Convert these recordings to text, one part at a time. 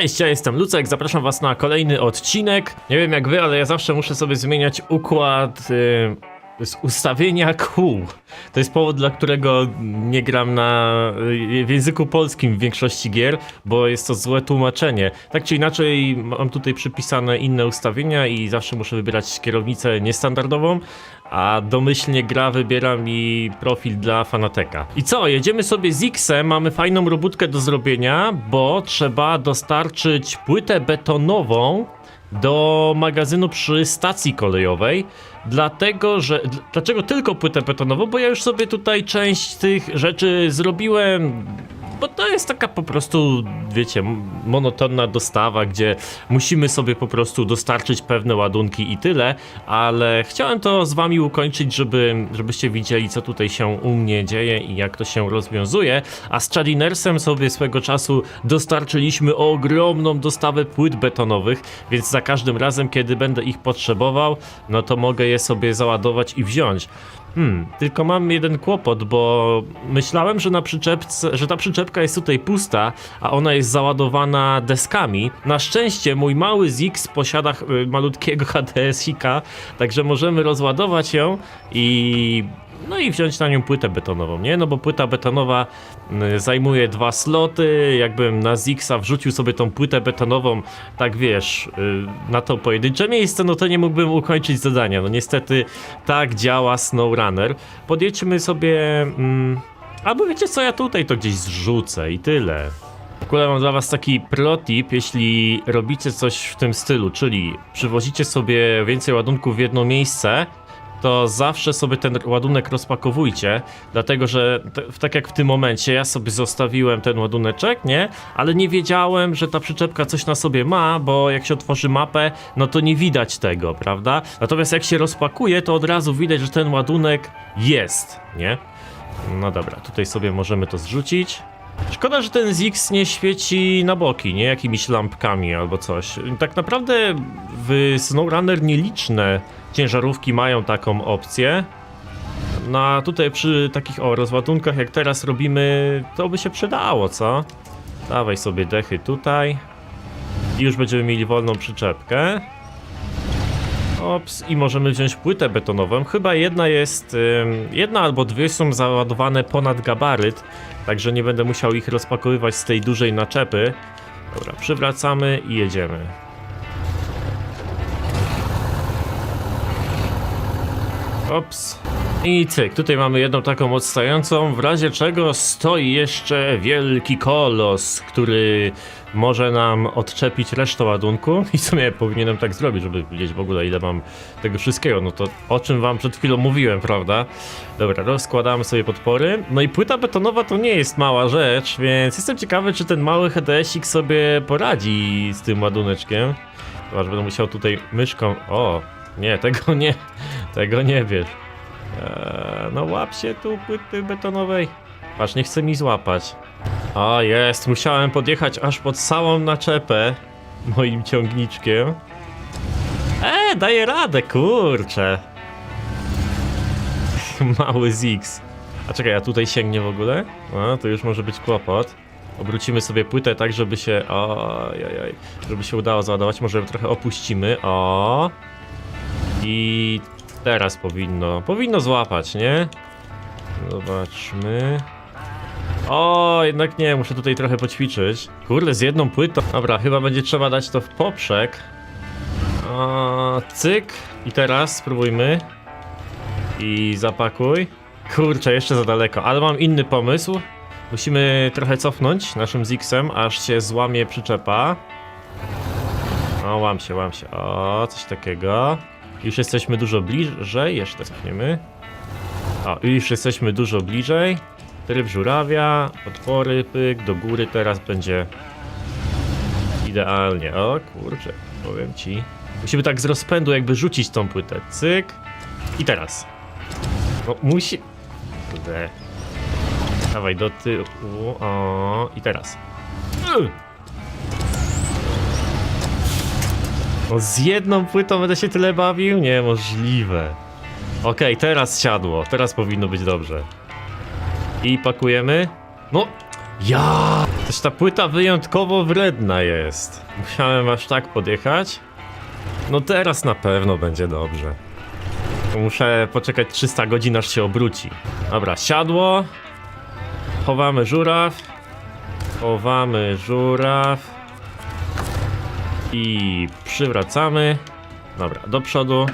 Cześć, ja jestem Lucek, zapraszam was na kolejny odcinek. Nie wiem jak wy, ale ja zawsze muszę sobie zmieniać układ y, z ustawienia kół. To jest powód, dla którego nie gram na, y, w języku polskim w większości gier, bo jest to złe tłumaczenie. Tak czy inaczej mam tutaj przypisane inne ustawienia i zawsze muszę wybierać kierownicę niestandardową, a domyślnie gra wybiera mi profil dla fanateka. I co, jedziemy sobie z X-em, mamy fajną robótkę do zrobienia, bo trzeba dostarczyć płytę betonową do magazynu przy stacji kolejowej, dlatego że... dl- Dlaczego tylko płytę betonową? Bo ja już sobie tutaj część tych rzeczy zrobiłem, bo to jest taka po prostu, wiecie, monotonna dostawa, gdzie musimy sobie po prostu dostarczyć pewne ładunki i tyle, ale chciałem to z wami ukończyć, żeby, żebyście widzieli, co tutaj się u mnie dzieje i jak to się rozwiązuje, a z Chadinersem sobie swego czasu dostarczyliśmy ogromną dostawę płyt betonowych, więc za każdym razem, kiedy będę ich potrzebował, no to mogę je sobie załadować i wziąć. Hmm, tylko mam jeden kłopot, bo myślałem, że na przyczepce, że ta przyczepka jest tutaj pusta, a ona jest załadowana deskami. Na szczęście mój mały Zix posiada malutkiego HDS-ika, także możemy rozładować ją i no i wziąć na nią płytę betonową, nie? No bo płyta betonowa y, zajmuje dwa sloty, jakbym na Zixa wrzucił sobie tą płytę betonową, tak wiesz, y, na to pojedyncze miejsce, no to nie mógłbym ukończyć zadania. No niestety tak działa SnowRunner. Podjedźmy sobie... Mm, albo wiecie co, ja tutaj to gdzieś zrzucę i tyle. W ogóle mam dla was taki protip, jeśli robicie coś w tym stylu, czyli przywozicie sobie więcej ładunków w jedno miejsce, to zawsze sobie ten ładunek rozpakowujcie, dlatego że tak jak w tym momencie ja sobie zostawiłem ten ładuneczek, nie? Ale nie wiedziałem, że ta przyczepka coś na sobie ma, bo jak się otworzy mapę, no to nie widać tego, prawda? Natomiast jak się rozpakuje, to od razu widać, że ten ładunek jest, nie? No dobra, tutaj sobie możemy to zrzucić. Szkoda, że ten Zix nie świeci na boki, nie? Jakimiś lampkami albo coś. Tak naprawdę w SnowRunner nieliczne ciężarówki mają taką opcję. No tutaj przy takich o rozładunkach jak teraz robimy, to by się przydało, co? Dawaj sobie dechy tutaj. I już będziemy mieli wolną przyczepkę. Ops, i możemy wziąć płytę betonową. Chyba jedna jest, jedna albo dwie są załadowane ponad gabaryt, także nie będę musiał ich rozpakowywać z tej dużej naczepy. Dobra, przywracamy i jedziemy. Ops. I cyk, tutaj mamy jedną taką odstającą, w razie czego stoi jeszcze wielki kolos, który może nam odczepić resztę ładunku i w sumie powinienem tak zrobić, żeby wiedzieć w ogóle ile mam tego wszystkiego, no to o czym wam przed chwilą mówiłem, prawda? Dobra, rozkładamy sobie podpory, no i płyta betonowa to nie jest mała rzecz, więc jestem ciekawy, czy ten mały HDS-ik sobie poradzi z tym ładuneczkiem. Chyba, że będę musiał tutaj myszką, o, nie, tego nie, tego nie wiesz. Eee, no łap się tu płyty betonowej. Patrz, nie chce mi złapać. O, jest, musiałem podjechać aż pod całą naczepę moim ciągniczkiem. E, daję radę, kurczę. Mały Zix. A czekaj, a tutaj sięgnie w ogóle? No, to już może być kłopot. Obrócimy sobie płytę tak, żeby się... Ojojoj, żeby się udało załadować. Może trochę opuścimy. O. I teraz powinno, powinno złapać, nie? Zobaczmy. O, jednak nie, muszę tutaj trochę poćwiczyć. Kurde, z jedną płytą. Dobra, chyba będzie trzeba dać to w poprzek. O, cyk. I teraz spróbujmy. I zapakuj. Kurczę, jeszcze za daleko, ale mam inny pomysł. Musimy trochę cofnąć naszym Zixem, aż się złamie przyczepa. O, łam się, łam się. O, coś takiego. Już jesteśmy dużo bliżej. Jeszcze cofniemy. O, już jesteśmy dużo bliżej. Tryb żurawia, otwory, pyk, do góry teraz będzie idealnie. O kurczę, powiem ci. Musimy tak z rozpędu jakby rzucić tą płytę. Cyk. I teraz. No, musi... Kurde. Dawaj do tyłu. O, i teraz. Ugh. Z jedną płytą będę się tyle bawił? Niemożliwe. Okej, teraz siadło. Teraz powinno być dobrze. I pakujemy. No, ja! Coś ta płyta wyjątkowo wredna jest. Musiałem aż tak podjechać. No teraz na pewno będzie dobrze. Muszę poczekać 300 godzin aż się obróci. Dobra, siadło. Chowamy żuraw. Chowamy żuraw. I przywracamy. Dobra, do przodu.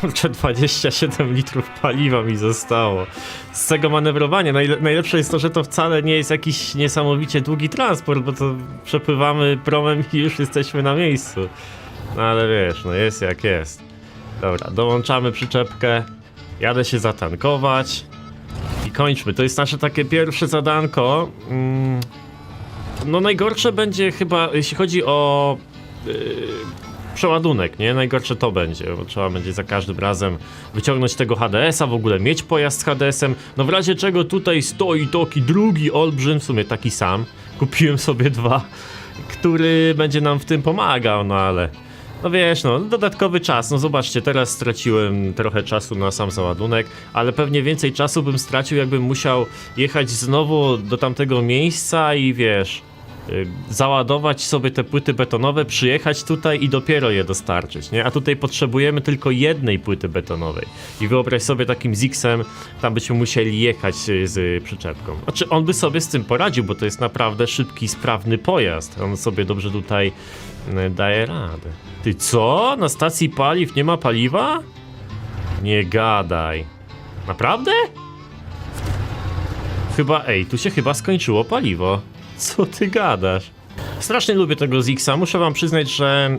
Kurczę, 27 litrów paliwa mi zostało. Z tego manewrowania. Najle najlepsze jest to, że to wcale nie jest jakiś niesamowicie długi transport, bo to przepływamy promem i już jesteśmy na miejscu. No ale wiesz, no jest jak jest. Dobra, dołączamy przyczepkę. Jadę się zatankować. I kończmy. To jest nasze takie pierwsze zadanko. Mm, no najgorsze będzie chyba, jeśli chodzi o yy, przeładunek, nie? Najgorsze to będzie, bo trzeba będzie za każdym razem wyciągnąć tego HDS-a, w ogóle mieć pojazd z HDS-em. No w razie czego tutaj stoi taki drugi olbrzym, w sumie taki sam. Kupiłem sobie dwa, który będzie nam w tym pomagał, no ale... No wiesz, no, dodatkowy czas. No zobaczcie, teraz straciłem trochę czasu na sam załadunek, ale pewnie więcej czasu bym stracił, jakbym musiał jechać znowu do tamtego miejsca i wiesz, załadować sobie te płyty betonowe, przyjechać tutaj i dopiero je dostarczyć, nie? A tutaj potrzebujemy tylko jednej płyty betonowej. I wyobraź sobie takim Zixem, tam byśmy musieli jechać y, z przyczepką. Znaczy, on by sobie z tym poradził, bo to jest naprawdę szybki, sprawny pojazd. On sobie dobrze tutaj y, daje radę. Ty co? Na stacji paliw nie ma paliwa? Nie gadaj. Naprawdę? Chyba, ej, tu się chyba skończyło paliwo. Co ty gadasz? Strasznie lubię tego Zixa. Muszę wam przyznać, że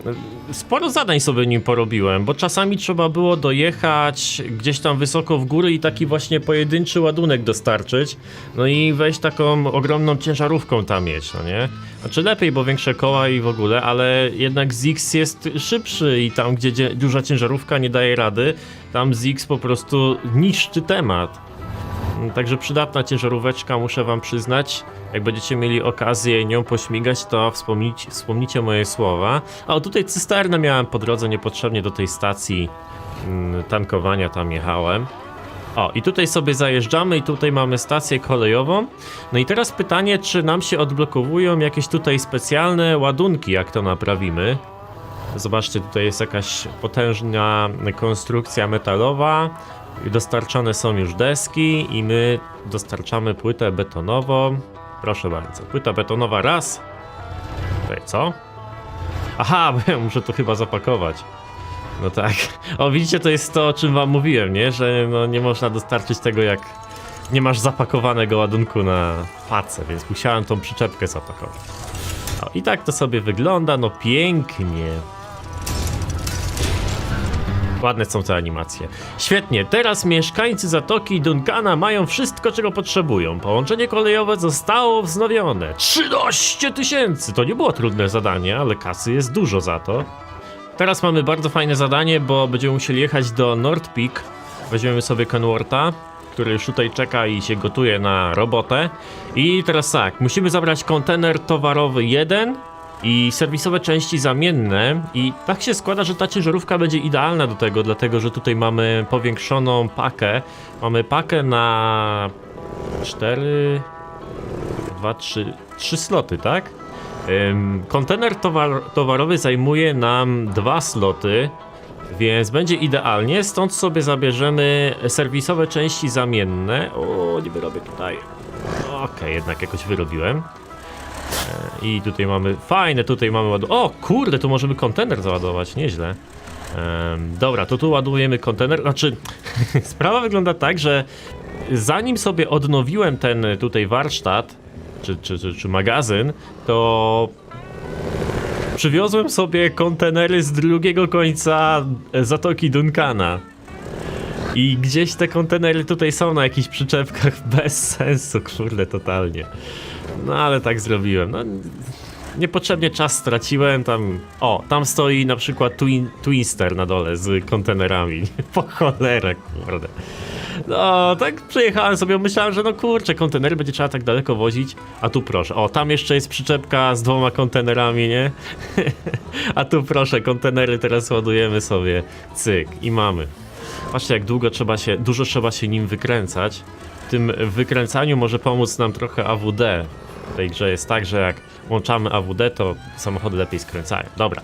e, sporo zadań sobie nim porobiłem, bo czasami trzeba było dojechać gdzieś tam wysoko w góry i taki właśnie pojedynczy ładunek dostarczyć. No i wejść taką ogromną ciężarówką tam mieć, no nie? Znaczy lepiej, bo większe koła i w ogóle, ale jednak Zix jest szybszy i tam, gdzie dzie- duża ciężarówka nie daje rady, tam Zix po prostu niszczy temat. Także przydatna ciężaróweczka, muszę wam przyznać. Jak będziecie mieli okazję nią pośmigać, to wspomnicie, wspomnicie moje słowa. A tutaj cysternę miałem po drodze niepotrzebnie do tej stacji mm, tankowania, tam jechałem. O, i tutaj sobie zajeżdżamy i tutaj mamy stację kolejową. No i teraz pytanie, czy nam się odblokowują jakieś tutaj specjalne ładunki, jak to naprawimy. Zobaczcie, tutaj jest jakaś potężna konstrukcja metalowa. Dostarczone są już deski i my dostarczamy płytę betonową. Proszę bardzo, płyta betonowa raz. Tutaj co? Aha, bo ja muszę to chyba zapakować. No tak. O, widzicie, to jest to, o czym wam mówiłem, nie? Że no, nie można dostarczyć tego, jak nie masz zapakowanego ładunku na pacę, więc musiałem tą przyczepkę zapakować. O, I tak to sobie wygląda, no pięknie. Ładne są te animacje. Świetnie, teraz mieszkańcy Zatoki Duncana mają wszystko, czego potrzebują. Połączenie kolejowe zostało wznowione. 13 tysięcy! To nie było trudne zadanie, ale kasy jest dużo za to. Teraz mamy bardzo fajne zadanie, bo będziemy musieli jechać do North Peak. Weźmiemy sobie Kenworta, który już tutaj czeka i się gotuje na robotę. I teraz tak, musimy zabrać kontener towarowy 1 i serwisowe części zamienne. I tak się składa, że ta ciężarówka będzie idealna do tego, dlatego że tutaj mamy powiększoną pakę. Mamy pakę na 4, 2, 3, 3 sloty, tak? Ym, kontener towar towarowy zajmuje nam dwa sloty, więc będzie idealnie. Stąd sobie zabierzemy serwisowe części zamienne. O, nie wyrobię tutaj. Okej, jednak jakoś wyrobiłem. I tutaj mamy, fajne, tutaj mamy ładu. O kurde, tu możemy kontener załadować, nieźle. Dobra, to tu ładujemy kontener. Znaczy, sprawa wygląda tak, że zanim sobie odnowiłem ten tutaj warsztat, czy, czy, czy, czy magazyn, to przywiozłem sobie kontenery z drugiego końca Zatoki Duncana. I gdzieś te kontenery tutaj są na jakichś przyczepkach bez sensu, kurde, totalnie. No ale tak zrobiłem. No, niepotrzebnie czas straciłem tam. O, tam stoi na przykład twin, Twinster na dole z kontenerami. Po cholerę, kurde. No, tak przejechałem sobie, myślałem, że no kurczę, kontenery będzie trzeba tak daleko wozić. A tu proszę, o, tam jeszcze jest przyczepka z dwoma kontenerami, nie? A tu proszę, kontenery teraz ładujemy sobie. Cyk, i mamy. Patrzcie, jak długo trzeba się, dużo trzeba się nim wykręcać. W tym wykręcaniu może pomóc nam trochę AWD. W tej grze jest tak, że jak włączamy AWD, to samochody lepiej skręcają. Dobra.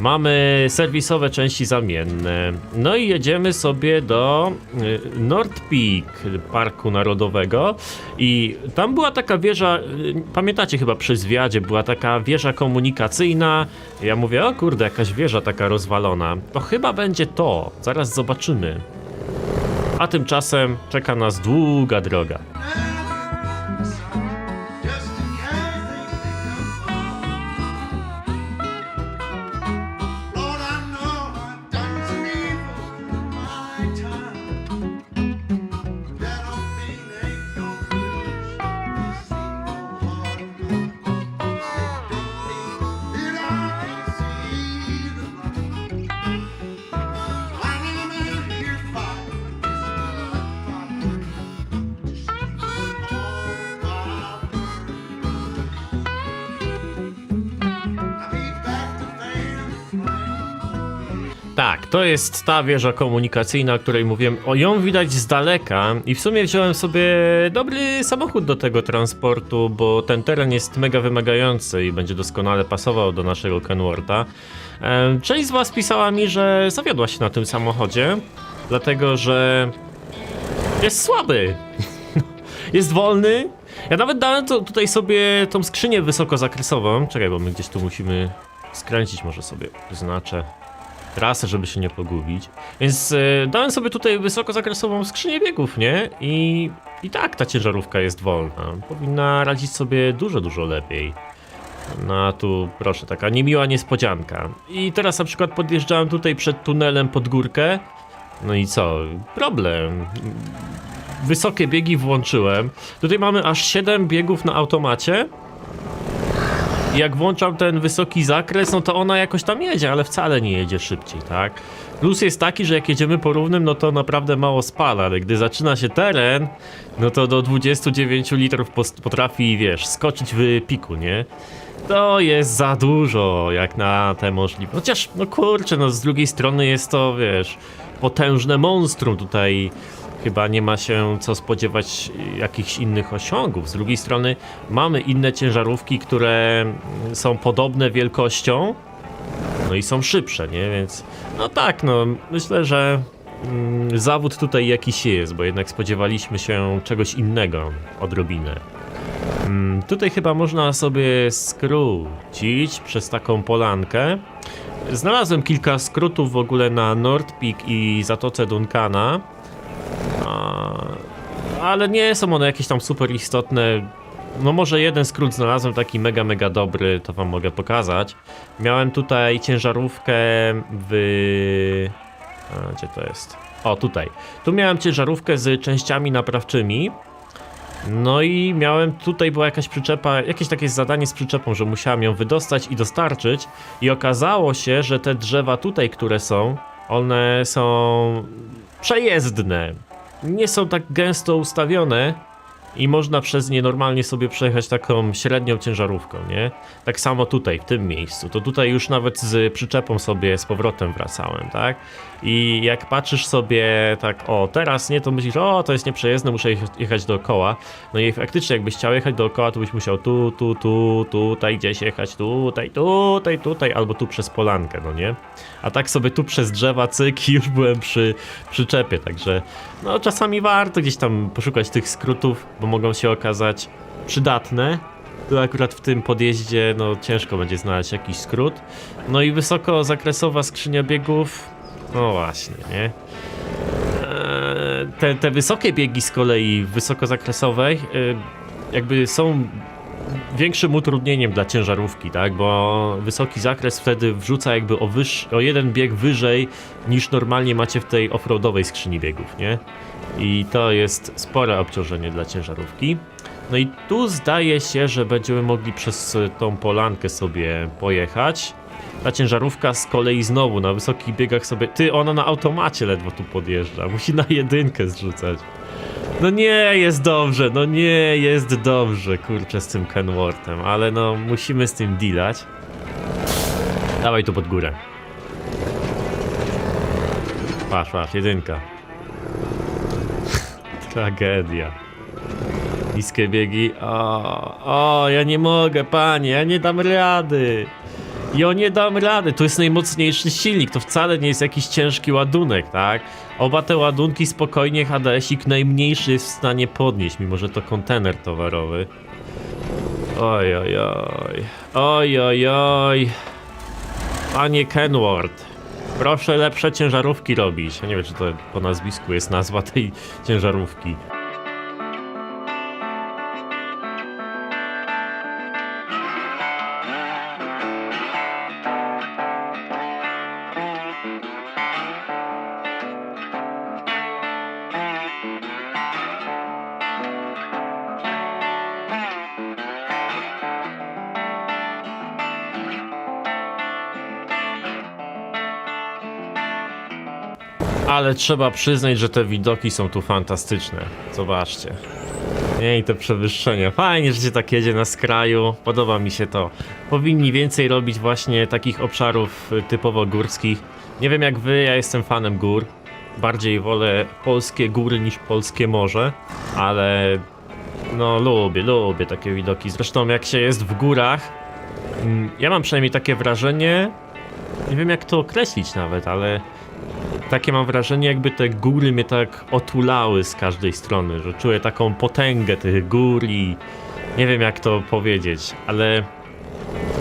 Mamy serwisowe części zamienne. No i jedziemy sobie do y, North Peak Parku Narodowego i tam była taka wieża, y, pamiętacie chyba przy zwiadzie, była taka wieża komunikacyjna. Ja mówię, o kurde, jakaś wieża taka rozwalona. To chyba będzie to, zaraz zobaczymy. A tymczasem czeka nas długa droga. To jest ta wieża komunikacyjna, o której mówiłem. O, ją widać z daleka i w sumie wziąłem sobie dobry samochód do tego transportu, bo ten teren jest mega wymagający i będzie doskonale pasował do naszego Kenwortha. Część z was pisała mi, że zawiodła się na tym samochodzie, dlatego że jest słaby. jest wolny. Ja nawet dałem to, tutaj sobie tą skrzynię wysokozakresową. Czekaj, bo my gdzieś tu musimy skręcić, może sobie wyznaczę trasę, żeby się nie pogubić. Więc y, dałem sobie tutaj wysokozakresową skrzynię biegów, nie? I, I tak ta ciężarówka jest wolna. Powinna radzić sobie dużo, dużo lepiej. No a tu proszę, taka niemiła niespodzianka. I teraz na przykład podjeżdżałem tutaj przed tunelem pod górkę. No i co? Problem. Wysokie biegi włączyłem. Tutaj mamy aż 7 biegów na automacie. Jak włączam ten wysoki zakres, no to ona jakoś tam jedzie, ale wcale nie jedzie szybciej, tak? Plus jest taki, że jak jedziemy po równym, no to naprawdę mało spala, ale gdy zaczyna się teren, no to do 29 litrów potrafi, wiesz, skoczyć w piku, nie? To jest za dużo, jak na te możliwości. Chociaż, no kurczę, no z drugiej strony jest to, wiesz, potężne monstrum tutaj. Chyba nie ma się co spodziewać jakichś innych osiągów. Z drugiej strony mamy inne ciężarówki, które są podobne wielkością, no i są szybsze, nie? Więc no tak, no myślę, że mm, zawód tutaj jakiś jest, bo jednak spodziewaliśmy się czegoś innego odrobinę. Mm, tutaj chyba można sobie skrócić przez taką polankę. Znalazłem kilka skrótów w ogóle na North Peak i Zatoce Duncana. Ale nie są one jakieś tam super istotne. No może jeden skrót znalazłem taki mega, mega dobry, to wam mogę pokazać. Miałem tutaj ciężarówkę w... A, gdzie to jest? O, tutaj. Tu miałem ciężarówkę z częściami naprawczymi. No i miałem, tutaj była jakaś przyczepa, jakieś takie zadanie z przyczepą, że musiałem ją wydostać i dostarczyć. I okazało się, że te drzewa tutaj, które są, one są przejezdne. Nie są tak gęsto ustawione i można przez nie normalnie sobie przejechać taką średnią ciężarówką, nie? Tak samo tutaj, w tym miejscu. To tutaj już nawet z przyczepą sobie z powrotem wracałem, tak? I jak patrzysz sobie tak, o teraz nie, to myślisz, o to jest nieprzejezdne, muszę jech- jechać dookoła. No i faktycznie jakbyś chciał jechać dookoła, to byś musiał tu, tu, tu, tutaj gdzieś jechać, tutaj, tutaj, tutaj, albo tu przez polankę, no nie? A tak sobie tu przez drzewa, cyk, i już byłem przy przyczepie, także no czasami warto gdzieś tam poszukać tych skrótów, bo mogą się okazać przydatne. Tu akurat w tym podjeździe, no ciężko będzie znaleźć jakiś skrót. No i wysokozakresowa skrzynia biegów, no właśnie, nie? Eee, Te, te wysokie biegi z kolei wysokozakresowej yy, jakby są większym utrudnieniem dla ciężarówki, tak? Bo wysoki zakres wtedy wrzuca jakby o, wyż, o jeden bieg wyżej niż normalnie macie w tej offroadowej skrzyni biegów, nie? I to jest spore obciążenie dla ciężarówki. No i tu zdaje się, że będziemy mogli przez y, tą polankę sobie pojechać. Ta ciężarówka z kolei znowu na wysokich biegach sobie. Ty, ona na automacie ledwo tu podjeżdża. Musi na jedynkę zrzucać. No nie jest dobrze, no nie jest dobrze, kurczę, z tym Kenworthem, ale no musimy z tym dealać. Dawaj tu pod górę. Patrz, patrz, jedynka. Tragedia. Niskie biegi. O, o, ja nie mogę, panie, ja nie dam rady. Ja nie dam rady. To jest najmocniejszy silnik. To wcale nie jest jakiś ciężki ładunek, tak? Oba te ładunki spokojnie HDS-ik najmniejszy jest w stanie podnieść, mimo że to kontener towarowy. Oj, oj, oj. Oj, oj, oj. Panie Kenward, proszę lepsze ciężarówki robić. Ja nie wiem, czy to po nazwisku jest nazwa tej ciężarówki. Ale trzeba przyznać, że te widoki są tu fantastyczne. Zobaczcie. Nie, i te przewyższenia. Fajnie, że się tak jedzie na skraju. Podoba mi się to. Powinni więcej robić właśnie takich obszarów y, typowo górskich. Nie wiem jak wy, ja jestem fanem gór. Bardziej wolę polskie góry niż polskie morze, ale no lubię, lubię takie widoki. Zresztą jak się jest w górach, mm, ja mam przynajmniej takie wrażenie, nie wiem jak to określić nawet, ale takie mam wrażenie, jakby te góry mnie tak otulały z każdej strony, że czuję taką potęgę tych gór i nie wiem jak to powiedzieć, ale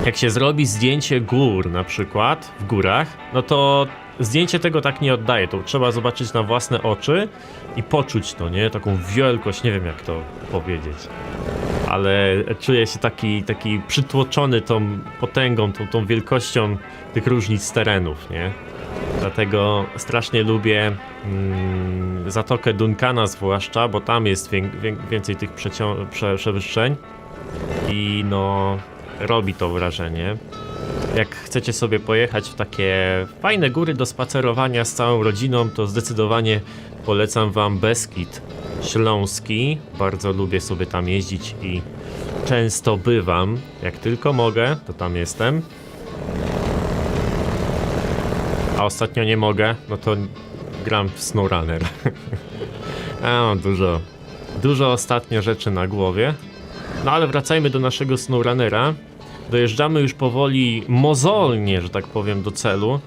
jak się zrobi zdjęcie gór na przykład w górach, no to zdjęcie tego tak nie oddaje, to trzeba zobaczyć na własne oczy i poczuć to, nie? Taką wielkość, nie wiem jak to powiedzieć. Ale czuję się taki, taki przytłoczony tą potęgą, tą, tą wielkością tych różnic terenów, nie? Dlatego strasznie lubię mm, Zatokę Duncana zwłaszcza, bo tam jest wię, wię, więcej tych prze, przewyższeń i no robi to wrażenie. Jak chcecie sobie pojechać w takie fajne góry do spacerowania z całą rodziną, to zdecydowanie polecam wam Beskid Śląski. Bardzo lubię sobie tam jeździć i często bywam. Jak tylko mogę, to tam jestem. Ostatnio nie mogę, no to gram w SnowRunner. A mam dużo, dużo ostatnio rzeczy na głowie. No ale wracajmy do naszego SnowRunnera. Dojeżdżamy już powoli, mozolnie, że tak powiem, do celu.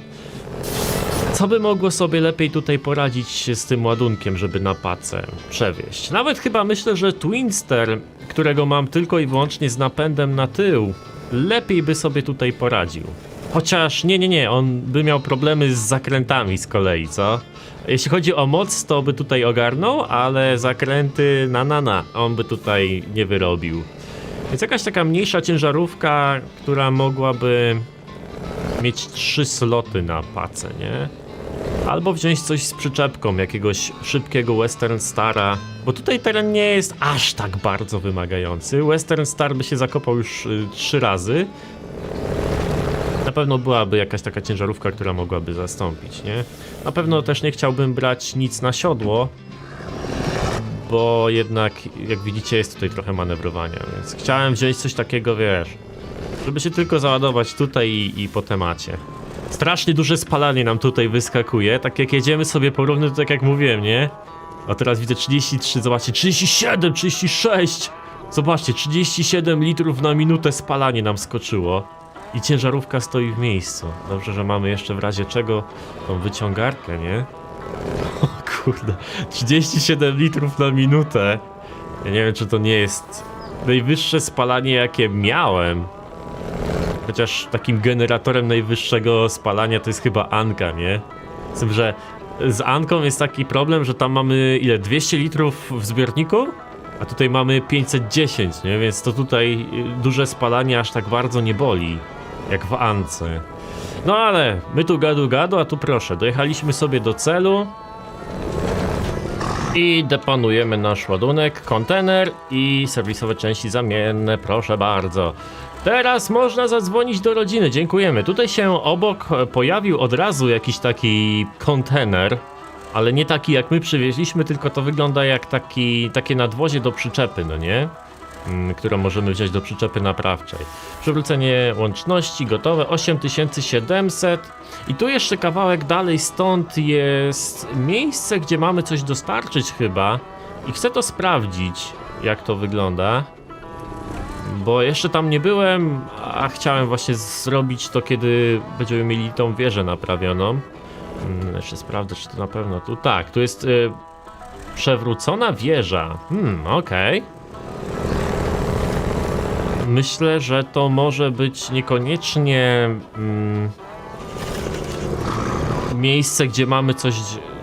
Co by mogło sobie lepiej tutaj poradzić z tym ładunkiem, żeby na pacę przewieźć? Nawet chyba myślę, że Twinster, którego mam tylko i wyłącznie z napędem na tył, lepiej by sobie tutaj poradził. Chociaż nie, nie, nie, on by miał problemy z zakrętami z kolei, co? Jeśli chodzi o moc, to by tutaj ogarnął, ale zakręty na na na, on by tutaj nie wyrobił. Więc jakaś taka mniejsza ciężarówka, która mogłaby mieć trzy sloty na pacę, nie? Albo wziąć coś z przyczepką, jakiegoś szybkiego Western Stara, bo tutaj teren nie jest aż tak bardzo wymagający. Western Star by się zakopał już y, trzy razy. Pewno byłaby jakaś taka ciężarówka, która mogłaby zastąpić, nie? Na pewno też nie chciałbym brać nic na siodło, bo jednak, jak widzicie, jest tutaj trochę manewrowania, więc chciałem wziąć coś takiego, wiesz, żeby się tylko załadować tutaj i, i po temacie. Strasznie duże spalanie nam tutaj wyskakuje, tak jak jedziemy sobie porówno, to tak jak mówiłem, nie? A teraz widzę 33, zobaczcie, 37, 36! Zobaczcie, 37 litrów na minutę spalanie nam skoczyło. I ciężarówka stoi w miejscu. Dobrze, że mamy jeszcze w razie czego tą wyciągarkę, nie? O kurde, 37 litrów na minutę. Ja nie wiem, czy to nie jest najwyższe spalanie, jakie miałem. Chociaż takim generatorem najwyższego spalania to jest chyba Anka, nie? Z tym, że z Anką jest taki problem, że tam mamy ile? 200 litrów w zbiorniku? A tutaj mamy 510, nie? Więc to tutaj y, duże spalanie aż tak bardzo nie boli. Jak w Ance. No ale my tu gadu gadu, a tu proszę, dojechaliśmy sobie do celu. I deponujemy nasz ładunek, kontener i serwisowe części zamienne, proszę bardzo. Teraz można zadzwonić do rodziny, dziękujemy. Tutaj się obok pojawił od razu jakiś taki kontener, ale nie taki jak my przywieźliśmy, tylko to wygląda jak taki, takie nadwozie do przyczepy, no nie? Mm, którą możemy wziąć do przyczepy naprawczej. Przywrócenie łączności gotowe 8700 i tu jeszcze kawałek dalej stąd jest miejsce, gdzie mamy coś dostarczyć chyba. I chcę to sprawdzić, jak to wygląda. Bo jeszcze tam nie byłem, a chciałem właśnie zrobić to, kiedy będziemy mieli tą wieżę naprawioną. Hmm, jeszcze sprawdzę, czy to na pewno tu. Tak, tu jest y, przewrócona wieża. Hmm, okej. Myślę, że to może być niekoniecznie mm, miejsce, gdzie mamy coś.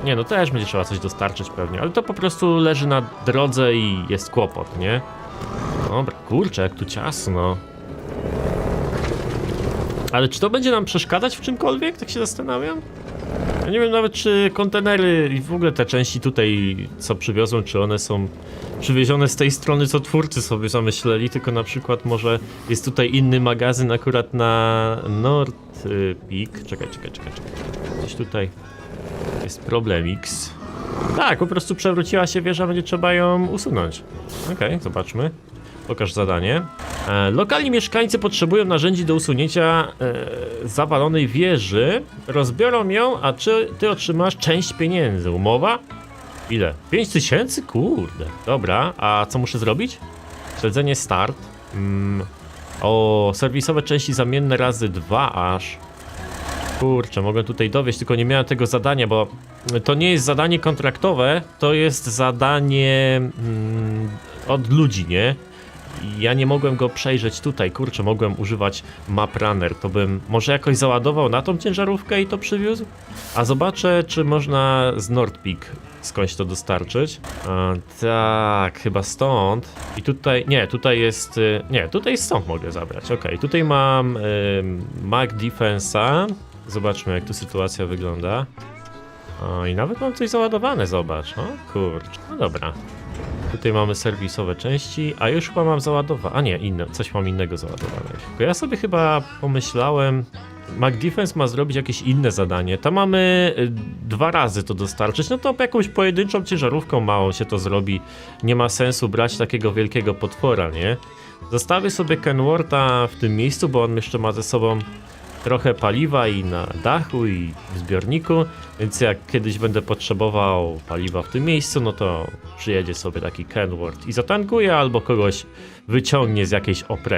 Nie, no też będzie trzeba coś dostarczyć pewnie, ale to po prostu leży na drodze i jest kłopot, nie? Dobra, kurczę, jak tu ciasno. Ale czy to będzie nam przeszkadzać w czymkolwiek? Tak się zastanawiam. Ja nie wiem nawet, czy kontenery i w ogóle te części tutaj, co przywiozą, czy one są przywiezione z tej strony, co twórcy sobie zamyśleli, tylko na przykład może jest tutaj inny magazyn akurat na Nord y, Peak. Czekaj, czekaj, czekaj, czekaj. Gdzieś tutaj jest problem X. Tak, po prostu przewróciła się wieża, będzie trzeba ją usunąć. Okej, zobaczmy. Pokaż zadanie. E, lokalni mieszkańcy potrzebują narzędzi do usunięcia e, zawalonej wieży. Rozbiorą ją, a czy ty otrzymasz część pieniędzy? Umowa? Ile? 5 tysięcy? Kurde. Dobra, a co muszę zrobić? Śledzenie start. Mm. O, serwisowe części zamienne razy dwa aż. Kurczę, mogę tutaj dowieść, tylko nie miałem tego zadania, bo to nie jest zadanie kontraktowe, to jest zadanie mm, od ludzi, nie? Ja nie mogłem go przejrzeć tutaj, kurczę, mogłem używać map runner, to bym może jakoś załadował na tą ciężarówkę i to przywiózł? A zobaczę, czy można z Nordpeak skądś to dostarczyć. Tak, chyba stąd. I tutaj, nie, tutaj jest, y, nie, tutaj stąd mogę zabrać, okej. Tutaj mam y, Mac Defensa, zobaczmy jak tu sytuacja wygląda. O, i nawet mam coś załadowane, zobacz, o kurczę, no dobra. Tutaj mamy serwisowe części, a już chyba mam załadowane. A nie, inne, coś mam innego załadowane. Tylko ja sobie chyba pomyślałem. Mac Defense ma zrobić jakieś inne zadanie. Tam mamy y, dwa razy to dostarczyć. No to jakąś pojedynczą ciężarówką małą się to zrobi. Nie ma sensu brać takiego wielkiego potwora, nie? Zostawię sobie Kenworta w tym miejscu, bo on jeszcze ma ze sobą trochę paliwa i na dachu i w zbiorniku, więc jak kiedyś będę potrzebował paliwa w tym miejscu, no to przyjedzie sobie taki Kenworth i zatankuje albo kogoś wyciągnie z jakiejś opresji.